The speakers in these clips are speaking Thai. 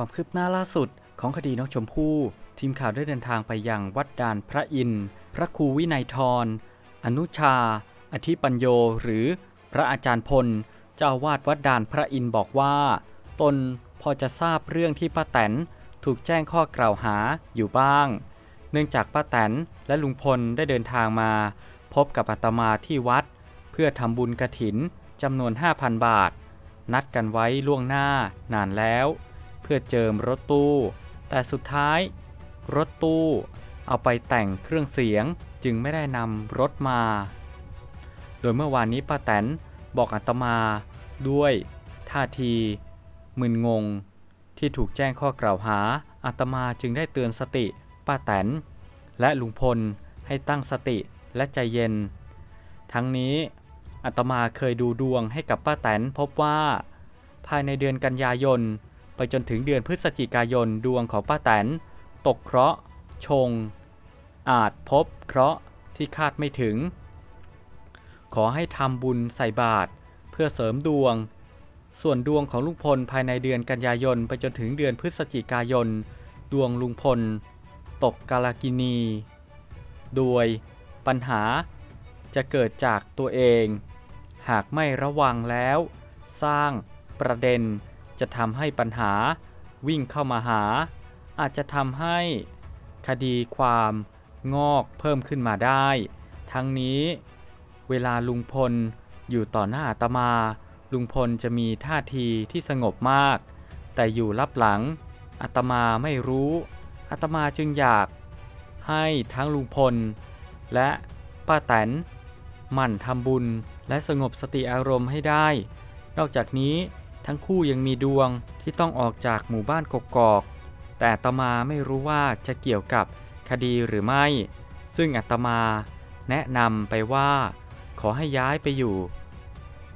ความคืบหน้าล่าสุดของคดีน้องชมพู่ ทีมข่าวได้เดินทางไปยังวัดดานพระอินทร์พระครูวินัยทรอนุชา อธิปัญโยหรือพระอาจารย์พล เจ้าอาวาดวัดดานพระอินทร์บอกว่า ตนพอจะทราบเรื่องที่ป้าแตนถูกแจ้งข้อกล่าวหาอยู่บ้าง เนื่องจากป้าแตนและลุงพลได้เดินทางมา พบกับอาตมาที่วัด เพื่อทำบุญกระถินจำนวน 5,000 บาท นัดกันไว้ล่วงหน้านานแล้ว เพื่อเจิมรถตู้ แต่สุดท้าย รถตู้ เอาไปแต่งเครื่องเสียงจึงไม่ได้นำรถมา โดยเมื่อวานนี้ป้าแตนบอกอาตมาด้วยท่าทีมึนงง ที่ถูกแจ้งข้อกล่าวหาอาตมาจึงได้เตือนสติป้าแตน และลุงพลให้ตั้งสติและใจเย็น ทั้งนี้อาตมาเคยดูดวงให้กับป้าแตนพบว่า ภายในเดือนกันยายน ไปจนถึงเดือนพฤศจิกายนดวงของป้าแตน ตกเคราะห์ ชง อาจพบเคราะห์ที่คาดไม่ถึง ขอให้ทำบุญใส่บาตรเพื่อเสริมดวง ส่วนดวงของลุงพลภายในเดือนกันยายนไปจนถึงเดือนพฤศจิกายน ดวงลุงพล ตกกาลกินี โดยปัญหาจะเกิดจากตัวเอง หากไม่ระวังแล้ว สร้างประเด็น จะทำให้ปัญหาวิ่งเข้ามาหา อาจจะทำให้คดีความงอกเพิ่มขึ้นมาได้ ทั้งนี้เวลาลุงพลอยู่ต่อหน้าอาตมา ลุงพลจะมีท่าทีที่สงบมาก แต่อยู่ลับหลังอาตมาไม่รู้อาตมาจึงอยากให้ทั้งลุงพล และป้าแตนหมั่นทำบุญและสงบสติอารมณ์ให้ได้ นอกจากนี้ ทั้งคู่ยังมีดวงที่ต้องออกจากหมู่บ้านกกอก แต่อาตมาไม่รู้ว่าจะเกี่ยวกับคดีหรือไม่ ซึ่งอาตมาแนะนำไปว่า ขอให้ย้ายไปอยู่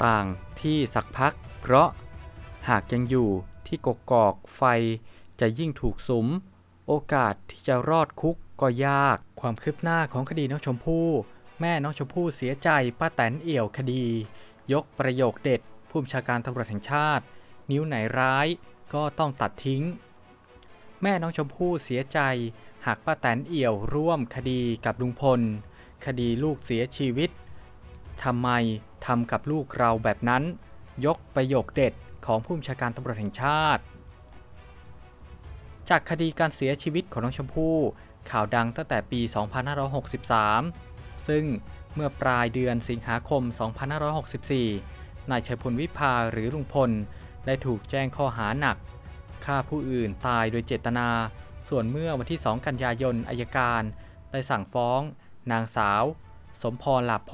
ต่างที่สักพัก เพราะหากยังอยู่ที่กกอกไฟจะยิ่งถูกสุม โอกาสที่จะรอดคุกก็ยาก ความคืบหน้าของคดีน้องชมพู่ แม่น้องชมพู่เสียใจป้าแตนเอี่ยวคดี ยกประโยคเด็ด ผู้บัญชาการตำรวจแห่งชาติ นิ้วไหนร้ายก็ต้องตัดทิ้ง แม่น้องชมพู่เสียใจ หากป้าแตนเอี่ยวร่วมคดีกับลุงพล คดีลูกเสียชีวิตทำไมทำกับลูกเราแบบนั้น ยกประโยคเด็ดของผู้บัญชาการตำรวจแห่งชาติ จากคดีการเสียชีวิตของน้องชมพู่ ข่าวดังตั้งแต่ปี 2563 ซึ่งเมื่อปลายเดือนสิงหาคม 2564 นายชัยพลวิภาหรือลุงพล ได้ถูกแจ้งข้อหาหนักฆ่าผู้อื่นตายโดยเจตนา ส่วนเมื่อวันที่ 2 กันยายนอายการ ได้สั่งฟ้อง นางสาว สมพรหลาโพ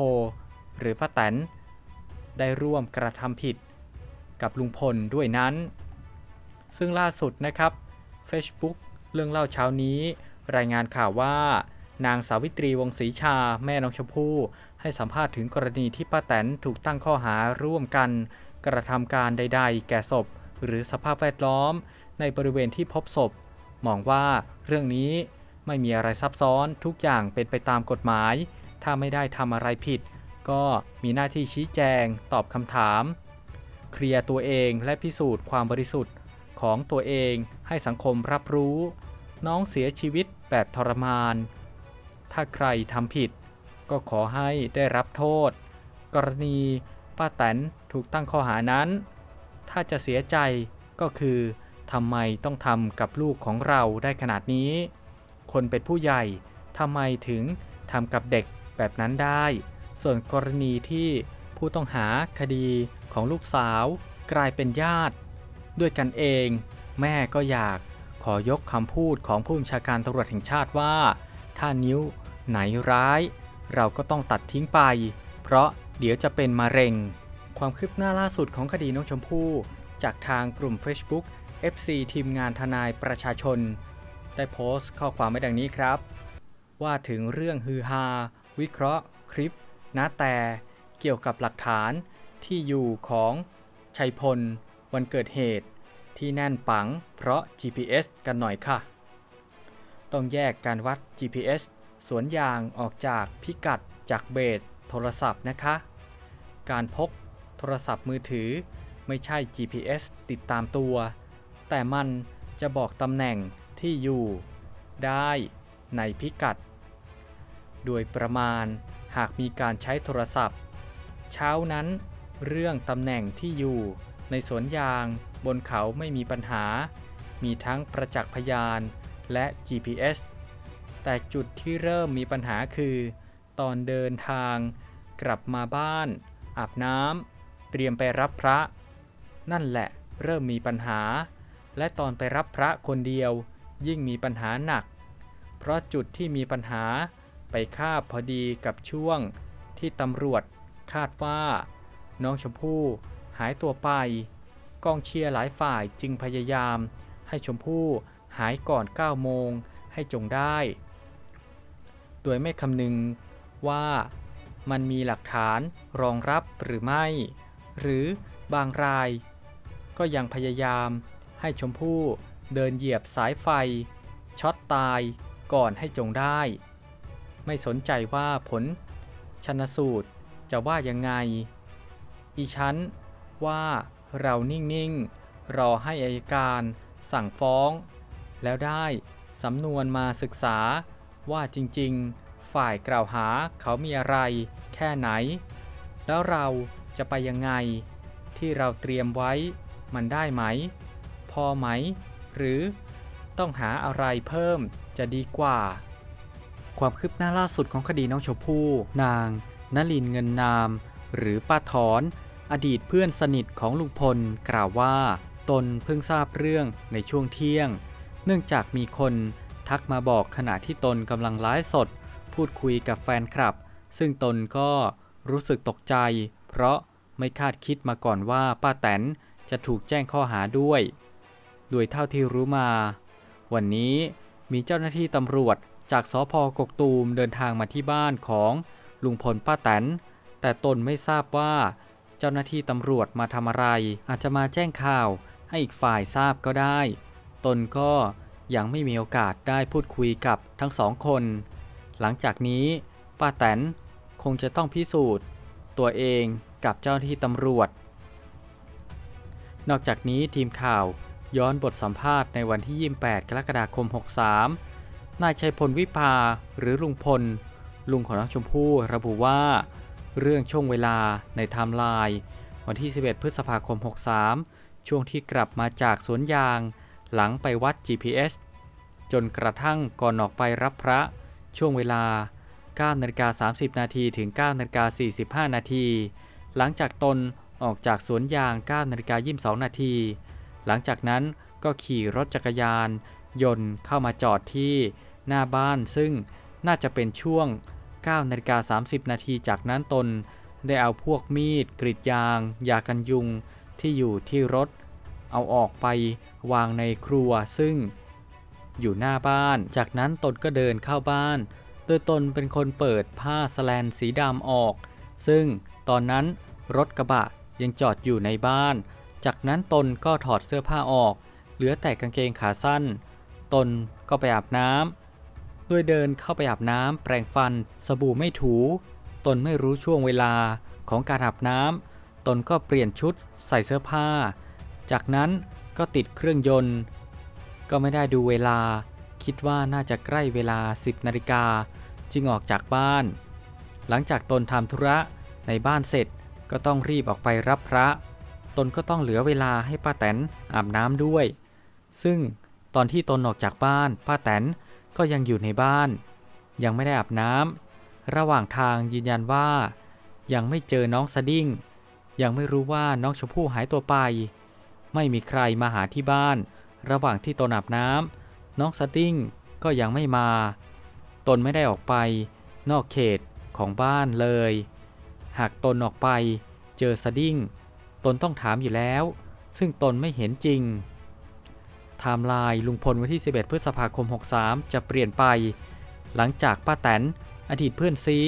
หรือป้าแตน ได้ร่วมกระทำผิด กับลุงพลด้วยนั้น ซึ่งล่าสุดนะครับ Facebook เรื่องเล่าเช้านี้ รายงานข่าวว่า นางสาวิตรีวงศ์ศรีชาแม่น้องชมพู่ให้สัมภาษณ์ถึงกรณีที่ป้าแตนถูกตั้งข้อหาร่วมกัน กระทำการใด ๆ แก่ศพ หรือสภาพแวดล้อม ในบริเวณที่พบศพ มองว่าเรื่องนี้ไม่มีอะไรซับซ้อนทุกอย่างเป็นไปตามกฎหมาย ถ้าไม่ได้ทำอะไรผิด ก็มีหน้าที่ชี้แจง ตอบคำถาม เคลียร์ตัวเองและพิสูจน์ความบริสุทธิ์ของตัวเองให้สังคมรับรู้ น้องเสียชีวิตแบบทรมาน ถ้าใครทำผิด ก็ขอให้ได้รับโทษ กรณีป้าแตนถูกตั้งข้อหานั้น ถ้าจะเสียใจก็คือทำไมต้องทำกับลูกของเราได้ขนาดนี้ คนเป็นผู้ใหญ่ทำไมถึงทำกับเด็กแบบนั้นได้ ส่วนกรณีที่ผู้ต้องหาคดีของลูกสาวกลายเป็นญาติ ด้วยกันเอง แม่ก็อยากขอยกคำพูดของผู้บัญชาการตำรวจแห่งชาติว่า ถ้านิ้ว ไหนร้าย เราก็ต้องตัดทิ้งไป เพราะเดี๋ยวจะเป็นมะเร็ง ความคืบหน้าล่าสุดของคดีน้องชมพู่ จากทางกลุ่ม Facebook FC ทีมงานทนายประชาชน ได้โพสต์ข้อความไว้ดังนี้ครับ ว่าถึงเรื่องฮือฮา วิเคราะห์ คลิปนาแต่เกี่ยวกับหลักฐานที่อยู่ของชัยพล วันเกิดเหตุ ที่แน่นปัง เพราะ GPS กันหน่อยค่ะ ต้องแยกการวัด GPS สวนยางออกจากพิกัดจากเบสโทรศัพท์นะคะ การพกโทรศัพท์มือถือไม่ใช่ GPS ติดตามตัว แต่มันจะบอกตำแหน่งที่อยู่ ได้ในพิกัด โดยประมาณหากมีการใช้โทรศัพท์ เช้านั้นเรื่องตำแหน่งที่อยู่ในสวนยางบนเขาไม่มีปัญหา มีทั้งประจักษ์พยานและ GPS แต่จุดที่เริ่มมีปัญหาคือ ตอนเดินทาง กลับมาบ้าน อาบน้ำเตรียมไปรับพระ นั่นแหละเริ่มมีปัญหา และตอนไปรับพระคนเดียว ยิ่งมีปัญหาหนัก เพราะจุดที่มีปัญหาไปคาบพอดีกับช่วงที่ตำรวจคาดว่า น้องชมพู่หายตัวไปกองเชียร์หลายฝ่ายจึงพยายาม ให้ชมพู่หายก่อน 9 โมงให้จงได้ โดยไม่คำนึงว่ามันมีหลักฐานรองรับหรือไม่ หรือบางราย ก็ยังพยายามให้ชมพู่เดินเหยียบสายไฟ ช็อตตายก่อนให้จงได้ ไม่สนใจว่าผลชนสูตรจะว่ายังไง อีชั้นว่าเรานิ่ง ๆ รอให้อายการสั่งฟ้อง แล้วได้สำนวนมาศึกษา ว่าจริงๆ ฝ่ายกล่าวหาเขามีอะไร แค่ไหน แล้วเราจะไปยังไง ที่เราเตรียมไว้มันได้ไหม พอไหม หรือต้องหาอะไรเพิ่มจะดีกว่า ความคืบหน้าล่าสุดของคดีน้องชมพู่ นางนลินเงินนาม หรือป้าถอน อดีตเพื่อนสนิทของลุงพลกล่าวว่า ตนเพิ่งทราบเรื่องในช่วงเที่ยง เนื่องจากมีคน ทักมาบอกขณะที่ตนกำลังไลฟ์สด พูดคุยกับแฟนคลับ ซึ่งตนก็รู้สึกตกใจ เพราะไม่คาดคิดมาก่อนว่าป้าแตนจะถูกแจ้งข้อหาด้วย โดยเท่าที่รู้มา วันนี้มีเจ้าหน้าที่ตำรวจจากสพกกตูมเดินทางมาที่บ้านของลุงพลป้าแตน แต่ตนไม่ทราบว่า เจ้าหน้าที่ตำรวจมาทำอะไร อาจจะมาแจ้งข่าวให้อีกฝ่ายทราบก็ได้ ตนก็ ยังไม่มีโอกาสได้พูดคุยกับทั้งสองคน หลังจากนี้ป้าแตนคงจะต้องพิสูจน์ ตัวเองกับเจ้าหน้าที่ตำรวจ นอกจากนี้ทีมข่าวย้อนบทสัมภาษณ์ในวันที่ 28 กรกฎาคม 63 นายชัยพลวิภาหรือลุงพล ลุงของน้องชมพู่ระบุว่า เรื่องช่วงเวลาในไทม์ไลน์วันที่ 11 พฤษภาคม 63 ช่วงที่กลับมาจากสวนยาง หลังไปวัด GPS จนกระทั่งก่อนออกไปรับพระช่วงเวลา9นาฬิกา30 นาทีถึง9นาฬิกา45 นาที หลังจากตนออกจากสวนยาง9นาฬิกา22 นาที หลังจากนั้นก็ขี่รถจักรยาน ยนต์เข้ามาจอดที่หน้าบ้านซึ่งน่าจะเป็นช่วง9นาฬิกา30 นาทีจากนั้นตน ได้เอาพวกมีด กรีดยาง ยากันยุง ที่อยู่ที่รถ เอาออกไปวางในครัวซึ่งอยู่หน้าบ้าน จากนั้นตนก็เดินเข้าบ้าน โดยตนเป็นคนเปิดผ้าสแลนสีดำออก ซึ่งตอนนั้นรถกระบะยังจอดอยู่ในบ้าน จากนั้นตนก็ถอดเสื้อผ้าออก เหลือแต่กางเกงขาสั้น ตนก็ไปอาบน้ำโดยเดินเข้าไปอาบน้ำแปรงฟัน สบู่ไม่ถู ตนไม่รู้ช่วงเวลาของการอาบน้ำตนก็เปลี่ยนชุดใส่เสื้อผ้า จากนั้นก็ติดเครื่องยนต์ ก็ไม่ได้ดูเวลา คิดว่าน่าจะใกล้เวลา 10นาฬิกาจึงออกจากบ้าน หลังจากตนทำธุระในบ้านเสร็จก็ต้องรีบออกไปรับพระ ตนก็ต้องเหลือเวลาให้ป้าแตนอาบน้ำด้วย ซึ่งตอนที่ตนออกจากบ้านป้าแตนก็ยังอยู่ในบ้าน ยังไม่ได้อาบน้ำระหว่างทางยืนยันว่า ยังไม่เจอน้องสดิ้ง ยังไม่รู้ว่าน้องชมพู่หายตัวไป ไม่มีใครมาหาที่บ้าน ระหว่างที่ตนอาบน้ำน้องสดิ้งก็ยังไม่มา ตนไม่ได้ออกไป นอกเขตของบ้านเลย หากตนออกไปเจอสดิ้ง ตนต้องถามอยู่แล้ว ซึ่งตนไม่เห็นจริงไทม์ไลน์ลุงพลวันที่ 11 พฤษภาคม 63 จะเปลี่ยนไป หลังจากป้าแตนอดีตเพื่อนซี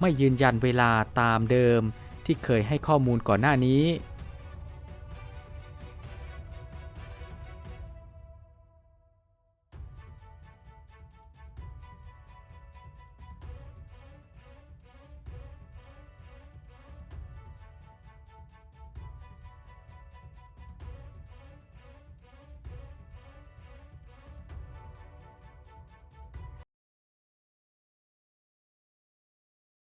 ไม่ยืนยันเวลาตามเดิมที่เคยให้ข้อมูลก่อนหน้านี้